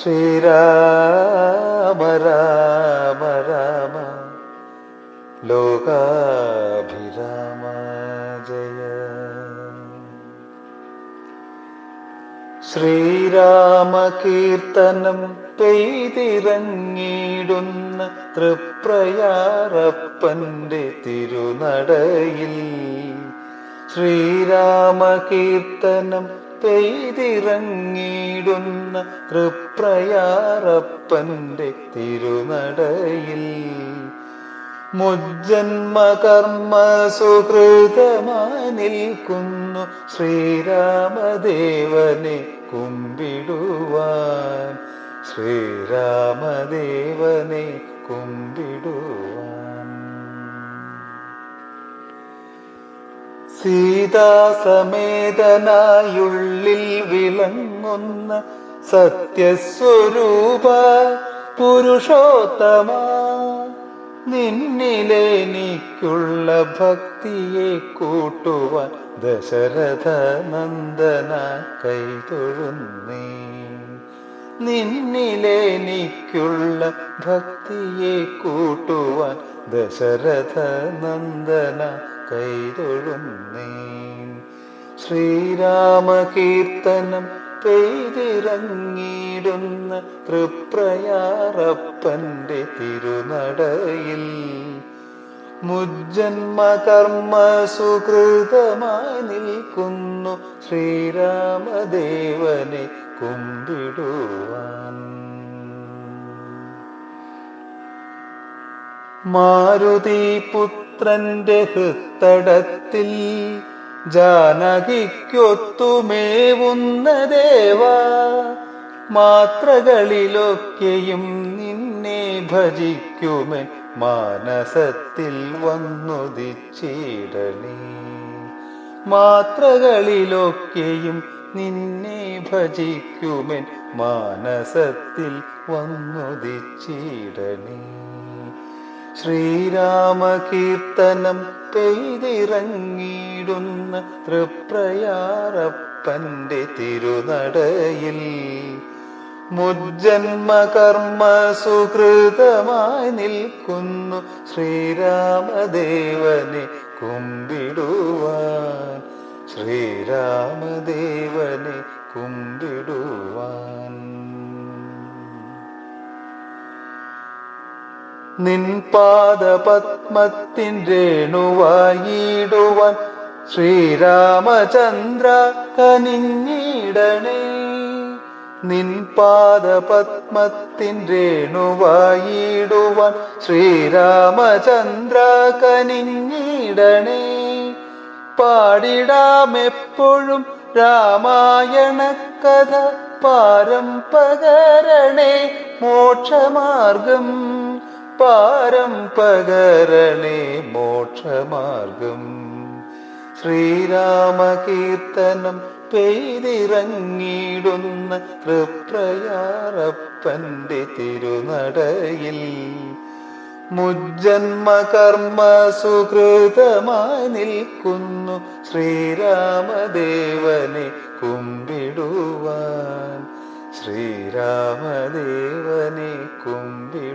ശ്രീരാമ രാമ രാമ ലോകാഭിരാമ ജയ ശ്രീരാമകീർത്തനം പെയ്തിറങ്ങിയിടുന്ന തൃപ്രയാറപ്പന്റെ തിരുനടയിൽ ശ്രീരാമകീർത്തനം പെയ്തിറങ്ങിയിടുന്ന തൃപ്രയാറപ്പന്റെ തിരുനടയിൽ. മുജ്ജന്മകർമ്മ സുഹൃതമാനിൽക്കുന്നു ശ്രീരാമദേവനെ കുമ്പിടുവാൻ. ശ്രീരാമദേവനെ കുമ്പിടുവാൻ. സീതാസമേതനായുള്ളിൽ വിളങ്ങുന്ന സത്യസ്വരൂപ പുരുഷോത്തമ നിന്നിലെനിക്കുള്ള ഭക്തിയെ കൂട്ടുവാൻ ദശരഥ നന്ദന കൈതൊഴുന്നേ. നിന്നിലെനിക്കുള്ള ഭക്തിയെ കൂട്ടുവാൻ ദശരഥ നന്ദന കൈതൊഴുന്നേ ശ്രീരാമകീർത്തനം പെയ്തിറങ്ങിയിടുന്ന തൃപ്രയാറപ്പന്റെ തിരുനടയിൽ മുജ്ജന്മകർമ്മ സുകൃതമായി നിൽക്കുന്നു ശ്രീരാമദേവനെ കുമ്പിടുവാൻ. മാരുതി പുത്രന്റെ ഹൃത്തടത്തിൽ ജാനകിക്കൊത്തുമേവുന്ന ദേവ മാത്രകളിലൊക്കെയും നിന്നെ ഭജിക്കുമെ മാനസത്തിൽ വന്നുദിച്ചിടണേ മാത്രകളിലൊക്കെയും നിന്നെ ഭജിക്കുമെൻ മാനസത്തിൽ വന്നുദിച്ചിടണേ ശ്രീരാമകീർത്തനം പെയ്തിറങ്ങിയിടുന്ന തൃപ്രയാറപ്പന്റെ തിരുനടയിൽ മുജ്ജന്മകർമ്മ സുഹൃതമായി നിൽക്കുന്നു ശ്രീരാമദേവനെ കുമ്പിടുവാൻ. ശ്രീരാമദേവനെ കുമ്പിടുവാൻ. നിൻ പത്മത്തിൻ രേണുവായിടുവാൻ ശ്രീരാമചന്ദ്ര കനിഞ്ഞിടണേ. നിൻ പാദപത്മത്തിൻ രേണുവായിടുവാൻ ശ്രീരാമചന്ദ്ര കനിഞ്ഞിടണേ പാടിടാമെപ്പോഴും രാമായണ കഥ പാരം പകരണേ മോക്ഷമാർഗം പാരം പകരണേ മോക്ഷമാർഗം. ശ്രീരാമകീർത്തനം പെയ്തിറങ്ങിയിടുന്ന തൃപ്രയാറപ്പന്റെ തിരുനടയിൽ. മുജ്ജന്മകർമ്മ സുഹൃതമായി നിൽക്കുന്നു ശ്രീരാമദേവനെ കുമ്പിടുവാൻ. ശ്രീരാമദേവനെ കുമ്പി